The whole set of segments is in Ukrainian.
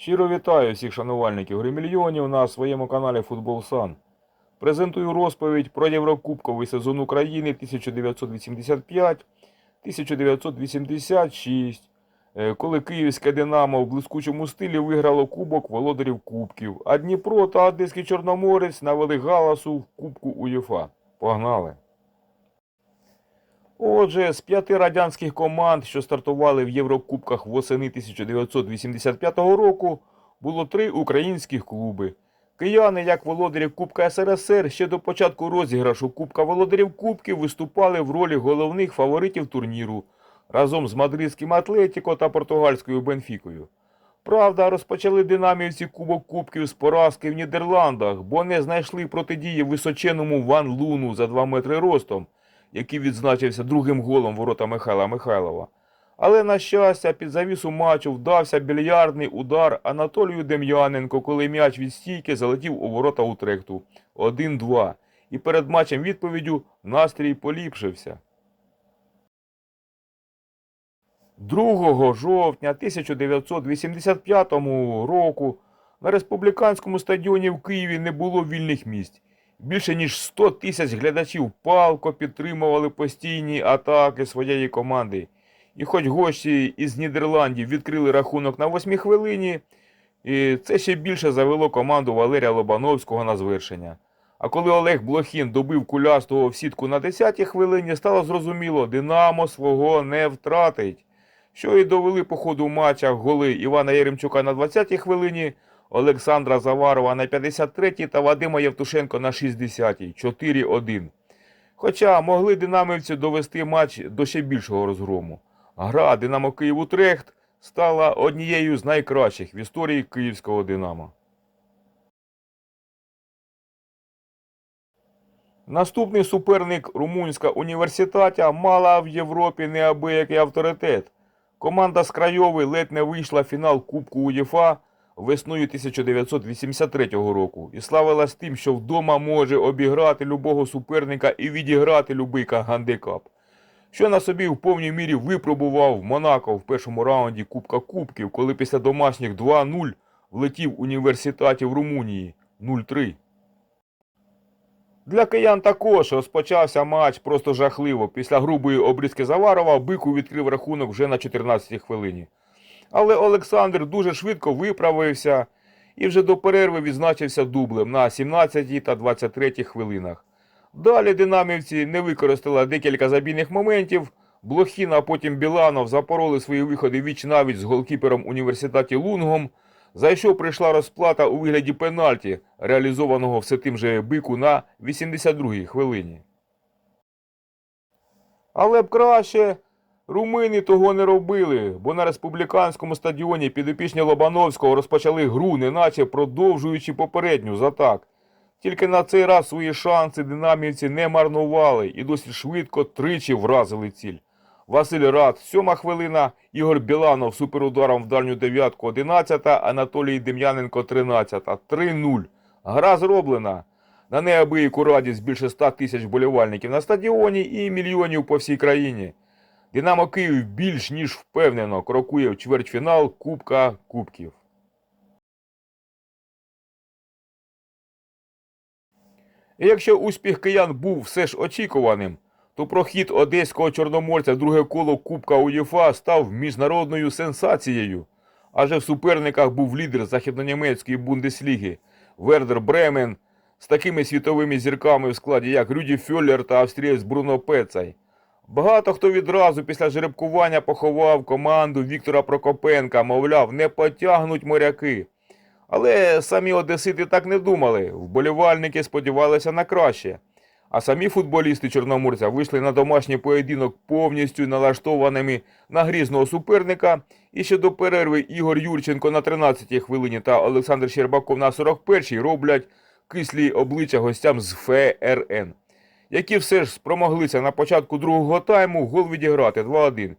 Щиро вітаю всіх шанувальників гри мільйонів на своєму каналі Футбол Сан. Презентую розповідь про Єврокубковий сезон України 1985-1986, е, коли київське Динамо в блискучому стилі виграло Кубок володарів Кубків, а Дніпро та Одеський Чорноморець навели галасу в Кубку УЄФА. Погнали! Отже, з п'яти радянських команд, що стартували в Єврокубках восени 1985 року, було три українських клуби. Кияни, як володарі Кубка СРСР, ще до початку розіграшу Кубка володарів Кубків виступали в ролі головних фаворитів турніру разом з мадридським Атлетіко та португальською Бенфікою. Правда, розпочали динамівці Кубок Кубків з поразки в Нідерландах, бо не знайшли протидії височеному Ван Луну за 2 метри ростом, який відзначився другим голом ворота Михайла Михайлова. Але, на щастя, під завісу матчу вдався більярдний удар Анатолію Дем'яненко, коли м'яч від стійки залетів у ворота Утрехту 1-2. І перед матчем відповіддю настрій поліпшився. 2 жовтня 1985 року на республіканському стадіоні в Києві не було вільних місць. Більше ніж 100 тисяч глядачів палко підтримували постійні атаки своєї команди. І хоч гості із Нідерландів відкрили рахунок на 8 хвилині, і це ще більше завело команду Валерія Лобановського на звершення. А коли Олег Блохін добив кулястого в сітку на 10-й хвилині, стало зрозуміло, Динамо свого не втратить. Що і довели по ходу матча голи Івана Єремчука на 20-й хвилині, Олександра Заварова на 53-й та Вадима Євтушенко на 60-й 4-1. Хоча могли динамівці довести матч до ще більшого розгрому. Гра Динамо Київ Утрехт стала однією з найкращих в історії київського Динамо. Наступний суперник румунська університатя мала в Європі неабиякий авторитет. Команда з Крайови ледь не вийшла в фінал Кубку УЄФА весною 1983 року і славилась тим, що вдома може обіграти любого суперника і відіграти любий гандикап. Що на собі в повній мірі випробував Монако в першому раунді Кубка Кубків, коли після домашніх 2-0 влетів університатів Румунії 0-3. Для киян також розпочався матч просто жахливо. Після грубої обрізки Заварова Бику відкрив рахунок вже на 14-й хвилині. Але Олександр дуже швидко виправився і вже до перерви відзначився дублем на 17 та 23 хвилинах. Далі динамівці не використали декілька забійних моментів. Блохін, а потім Біланов запороли свої виходи віч навіть з голкіпером університеті Лунгом, за що прийшла розплата у вигляді пенальті, реалізованого все тим же бику на 82-й хвилині. Але б краще румини того не робили, бо на республіканському стадіоні підопічні Лобановського розпочали гру, неначе продовжуючи попередню з атак. Тільки на цей раз свої шанси динамівці не марнували і досить швидко тричі вразили ціль. Василь Рад, сьома хвилина, Ігор Біланов суперударом в дальню дев'ятку 11, Анатолій Дем'яненко 13, 3-0. Гра зроблена. На неабияку радість більше 100 тисяч болівальників на стадіоні і мільйонів по всій країні. Динамо Київ більш ніж впевнено крокує в чвертьфінал Кубка Кубків. І якщо успіх киян був все ж очікуваним, то прохід одеського чорноморця в друге коло Кубка УЄФА став міжнародною сенсацією. Адже в суперниках був лідер західнонімецької бундесліги Вердер Бремен з такими світовими зірками в складі, як Рюді Фьоллер та австрієць Бруно Пецай. Багато хто відразу після жеребкування поховав команду Віктора Прокопенка, мовляв, не потягнуть моряки. Але самі одесити так не думали. Вболівальники сподівалися на краще. А самі футболісти Чорноморця вийшли на домашній поєдинок повністю налаштованими на грізного суперника. І ще до перерви Ігор Юрченко на 13-й хвилині та Олександр Щербаков на 41-й роблять кислі обличчя гостям з ФРН, які все ж спромоглися на початку другого тайму гол відіграти 2-1.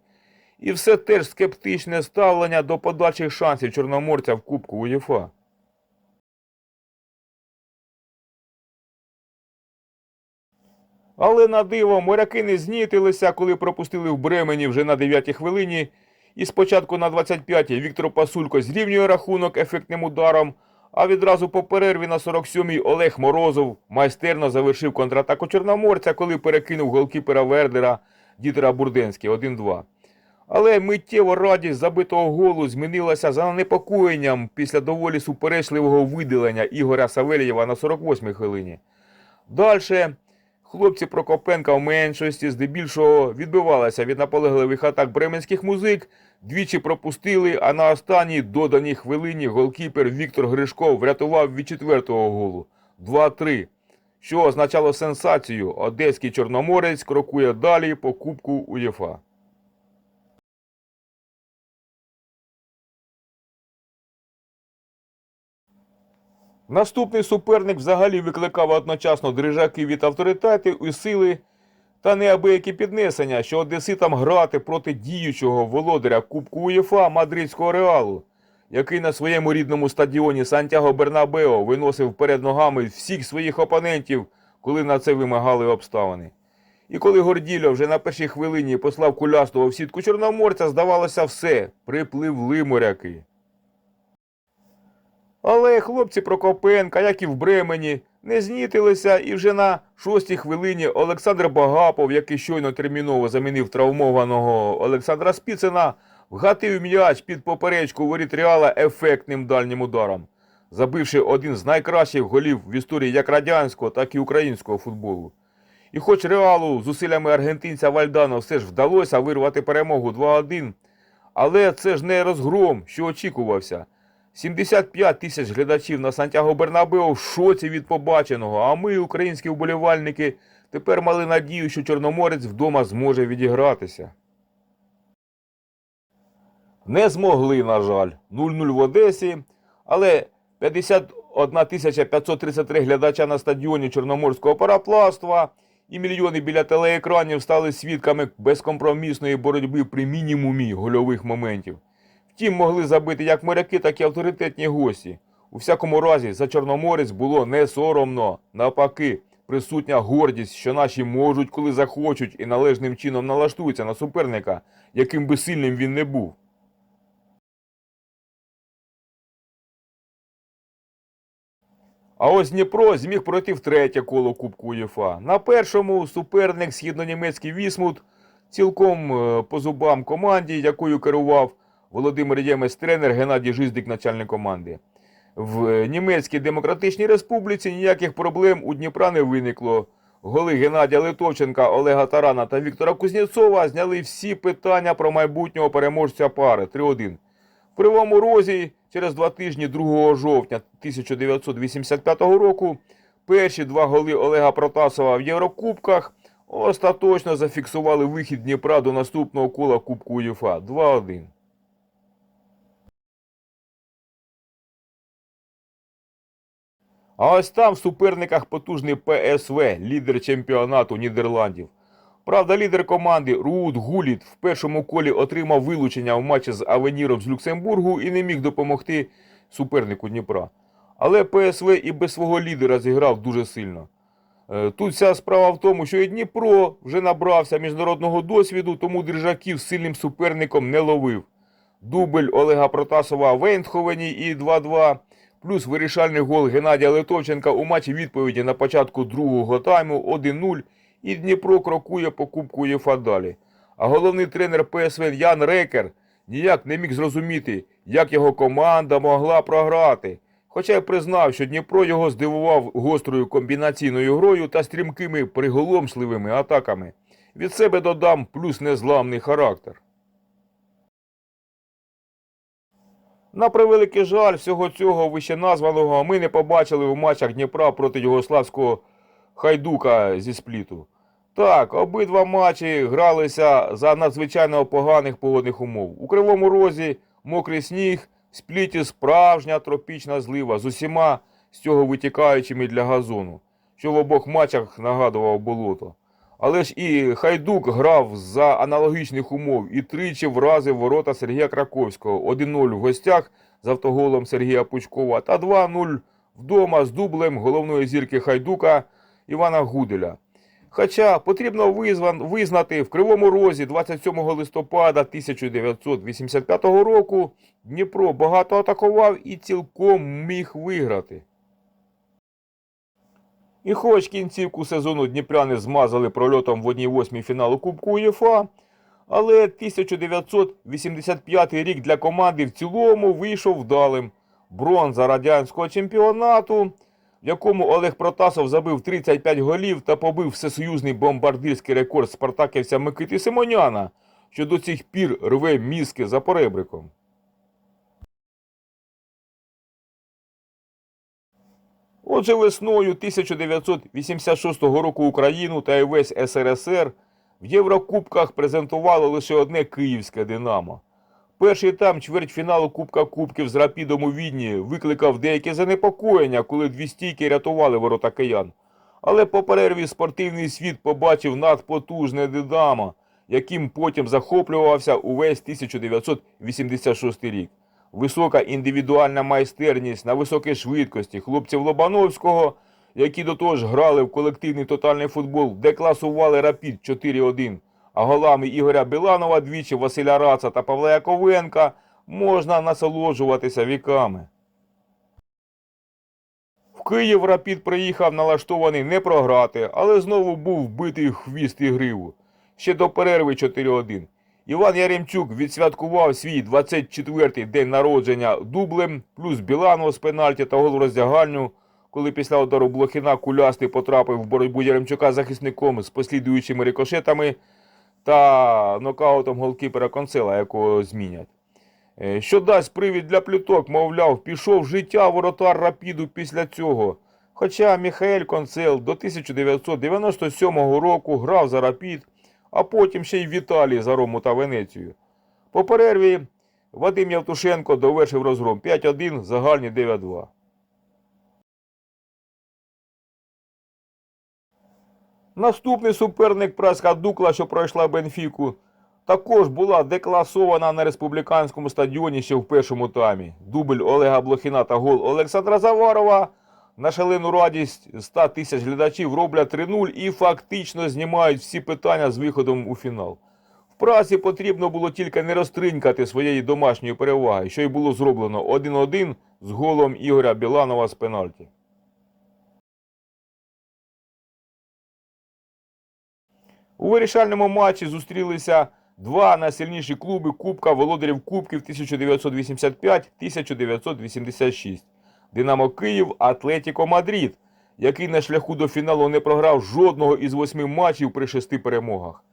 І все теж скептичне ставлення до подальших шансів Чорноморця в Кубку УЄФА. Але на диво моряки не знітилися, коли пропустили в Бремені вже на 9-й хвилині І спочатку на 25-й Віктор Пасулько зрівнює рахунок ефектним ударом, а відразу по перерві на 47-й Олег Морозов майстерно завершив контратаку Чорноморця, коли перекинув голкіпера Вердера Дітера Бурденський 1-2. Але миттєво радість забитого голу змінилася за занепокоєнням після доволі суперечливого видалення Ігоря Савельєва на 48-й хвилині. Дальше хлопці Прокопенка в меншості здебільшого відбивалися від наполегливих атак бременських музик, двічі пропустили, а на останній доданій хвилині голкіпер Віктор Гришков врятував від четвертого голу 2-3, що означало сенсацію. Одеський Чорноморець крокує далі по Кубку УЄФА. Наступний суперник взагалі викликав одночасно дрижаки від авторитетів і сили та неабиякі піднесення, що одеситам грати проти діючого володаря Кубку УЄФА Мадридського Реалу, який на своєму рідному стадіоні Сантьяго Бернабео виносив перед ногами всіх своїх опонентів, коли на це вимагали обставини. І коли Гордільо вже на першій хвилині послав кулястого в сітку Чорноморця, здавалося все, припливли моряки. Але хлопці Прокопенка, як і в Бремені, не знітилися, і вже на шостій хвилині Олександр Багапов, який щойно терміново замінив травмованого Олександра Спіцина, вгатив м'яч під поперечку воріт Реала ефектним дальнім ударом, забивши один з найкращих голів в історії як радянського, так і українського футболу. І хоч Реалу зусиллями аргентинця Вальдано все ж вдалося вирвати перемогу 2-1, але це ж не розгром, що очікувався. 75 тисяч глядачів на Сантьяго Бернабео в шоці від побаченого, а ми, українські вболівальники, тепер мали надію, що Чорноморець вдома зможе відігратися. Не змогли, на жаль, 0-0 в Одесі, але 51 533 глядача на стадіоні Чорноморського парапластва і мільйони біля телеекранів стали свідками безкомпромісної боротьби при мінімумі гольових моментів. Втім, могли забити як моряки, так і авторитетні гості. У всякому разі, за Чорноморець було не соромно. Навпаки, присутня гордість, що наші можуть, коли захочуть, і належним чином налаштуються на суперника, яким би сильним він не був. А ось Дніпро зміг пройти в третє коло Кубку УЄФА. На першому суперник східнонімецький Вісмут цілком е, по зубам команді, якою керував Володимир Ємець, тренер Геннадій Жиздик, начальник команди. В е, Німецькій Демократичній Республіці ніяких проблем у Дніпра не виникло. Голи Геннадія Литовченка, Олега Тарана та Віктора Кузнєцова зняли всі питання про майбутнього переможця пари 3-1. В Кривому Розі через два тижні 2 жовтня 1985 року перші два голи Олега Протасова в Єврокубках остаточно зафіксували вихід Дніпра до наступного кола Кубку УЄФА 2-1. А ось там в суперниках потужний ПСВ, лідер чемпіонату Нідерландів. Правда, лідер команди Руд Гуліт в першому колі отримав вилучення в матчі з Авеніром з Люксембургу і не міг допомогти супернику Дніпра. Але ПСВ і без свого лідера зіграв дуже сильно. Е, Тут вся справа в тому, що і Дніпро вже набрався міжнародного досвіду, тому держаків сильним суперником не ловив. Дубль Олега Протасова в Ейнтховені і 2-2, плюс вирішальний гол Геннадія Литовченка у матчі відповіді на початку другого тайму 1-0, і Дніпро крокує по Кубку ЄФА далі. А головний тренер ПСВ Ян Рекер ніяк не міг зрозуміти, як його команда могла програти. Хоча й признав, що Дніпро його здивував гострою комбінаційною грою та стрімкими приголомшливими атаками. Від себе додам плюс незламний характер. На превеликий жаль, всього цього вищеназваного ми не побачили у матчах Дніпра проти Югославського Хайдука зі спліту. Так, обидва матчі гралися за надзвичайно поганих погодних умов. У Кривому Розі мокрий сніг, в спліті справжня тропічна злива з усіма з цього витікаючими для газону, що в обох матчах нагадував болото. Але ж і Хайдук грав за аналогічних умов і тричі вразив ворота Сергія Краковського. 1-0 в гостях з автоголом Сергія Пучкова та 2-0 вдома з дублем головної зірки Хайдука Івана Гуделя. Хоча потрібно визнати, в Кривому Розі 27 листопада 1985 року Дніпро багато атакував і цілком міг виграти. І хоч кінцівку сезону дніпряни змазали прольотом в 1-8 фіналу Кубку УЄФА, але 1985 рік для команди в цілому вийшов вдалим. Бронза радянського чемпіонату, в якому Олег Протасов забив 35 голів та побив всесоюзний бомбардирський рекорд спартаківця Микити Симоняна, що до цих пір рве мізки за поребриком. Отже, весною 1986 року Україну та весь СРСР в Єврокубках презентувало лише одне київське Динамо. Перший там чвертьфіналу Кубка Кубків з Рапідом у Відні викликав деяке занепокоєння, коли дві стійки рятували ворота киян. Але по перерві спортивний світ побачив надпотужне Динамо, яким потім захоплювався увесь 1986 рік. Висока індивідуальна майстерність на високій швидкості хлопців Лобановського, які до того ж грали в колективний тотальний футбол, де класували Рапід 4-1, а голами Ігоря Біланова двічі Василя Раца та Павла Яковенка можна насолоджуватися віками. В Київ Рапід приїхав налаштований не програти, але знову був вбитий хвіст і гриву. Ще до перерви 4-1. Іван Яремчук відсвяткував свій 24-й день народження дублем, плюс Біланов з пенальті та гол в роздягальню, коли після удару Блохіна кулястий потрапив в боротьбу Яремчука захисником з послідуючими рикошетами та нокаутом голкіпера Концела, якого змінять. Е, Що дасть привід для плюток, мовляв, пішов життя воротар Рапіду після цього. Хоча Міхаель Концел до 1997 року грав за Рапід, а потім ще й в Італії за Рому та Венецію. По перерві Вадим Явтушенко довершив розгром 5-1, загальні 9-2. Наступний суперник Праська Дукла, що пройшла Бенфіку, також була декласована на республіканському стадіоні ще в першому таймі. Дубль Олега Блохіна та гол Олександра Заварова на шалену радість 100 тисяч глядачів роблять 3-0 і фактично знімають всі питання з виходом у фінал. В прасі потрібно було тільки не розтринькати своєї домашньої переваги, що й було зроблено 1-1 з голом Ігоря Біланова з пенальті. У вирішальному матчі зустрілися два найсильніші клуби Кубка володарів Кубків 1985-1986. Динамо Київ, Атлетіко Мадрид, який на шляху до фіналу не програв жодного із восьми матчів при шести перемогах.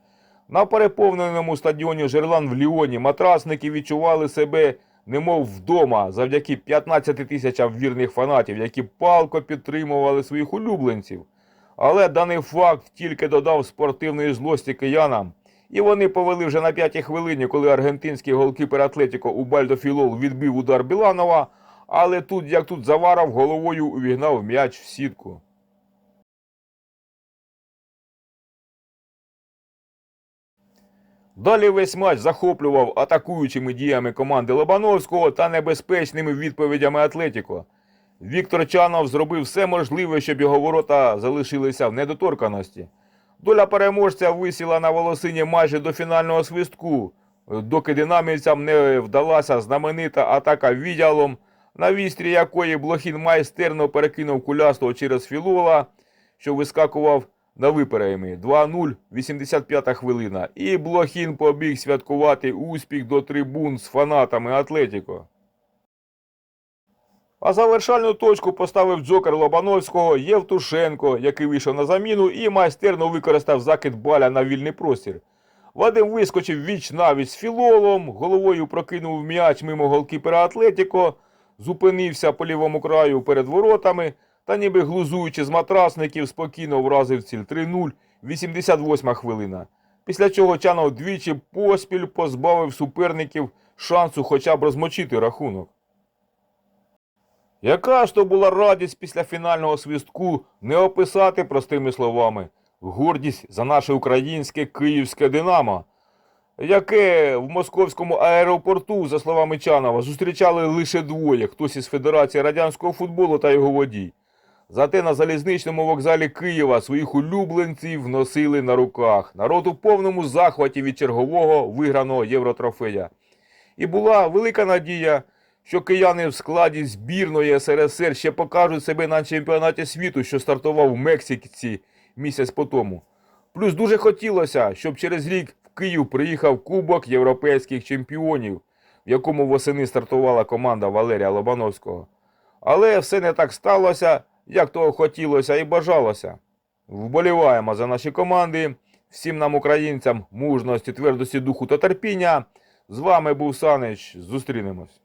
На переповненому стадіоні Жерлан в Ліоні матрасники відчували себе немов вдома завдяки 15 тисячам вірних фанатів, які палко підтримували своїх улюбленців. Але даний факт тільки додав спортивної злості киянам. І вони повели вже на п'ятій хвилині, коли аргентинський голкіпер Атлетіко Убальдо Філол відбив удар Біланова, але тут, як тут Заваров, головою увігнав м'яч в сітку. Далі весь матч захоплював атакуючими діями команди Лобановського та небезпечними відповідями Атлетіко. Віктор Чанов зробив все можливе, щоб його ворота залишилися в недоторканості. Доля переможця висіла на волосині майже до фінального свистку, доки динамівцям не вдалася знаменита атака віддялом, на вістрі якої Блохін майстерно перекинув кулястого через Філола, що вискакував на виперейми. 2-0, 85 хвилина. І Блохін побіг святкувати успіх до трибун з фанатами Атлетіко. А завершальну точку поставив Джокер Лобановського Євтушенко, який вийшов на заміну і майстерно використав закид баля на вільний простір. Вадим вискочив віч навіть з філолом, головою прокинув м'яч мимо голкіпера Атлетіко, зупинився по лівому краю перед воротами та, ніби глузуючи з матрасників, спокійно вразив ціль 3-0, 88 хвилина. Після чого Чанов двічі поспіль позбавив суперників шансу хоча б розмочити рахунок. Яка ж то була радість після фінального свистку не описати простими словами. Гордість за наше українське київське Динамо, яке в московському аеропорту, за словами Чанова, зустрічали лише двоє, хтось із Федерації радянського футболу та його водій. Зате на залізничному вокзалі Києва своїх улюбленців носили на руках. Народ у повному захваті від чергового виграного євротрофея. І була велика надія, що кияни в складі збірної СРСР ще покажуть себе на чемпіонаті світу, що стартував в Мексиці місяць по тому. Плюс дуже хотілося, щоб через рік Київ приїхав Кубок європейських чемпіонів, в якому восени стартувала команда Валерія Лобановського. Але все не так сталося, як того хотілося і бажалося. Вболіваємо за наші команди. Всім нам, українцям, мужності, твердості духу та терпіння. З вами був Санич. Зустрінемось.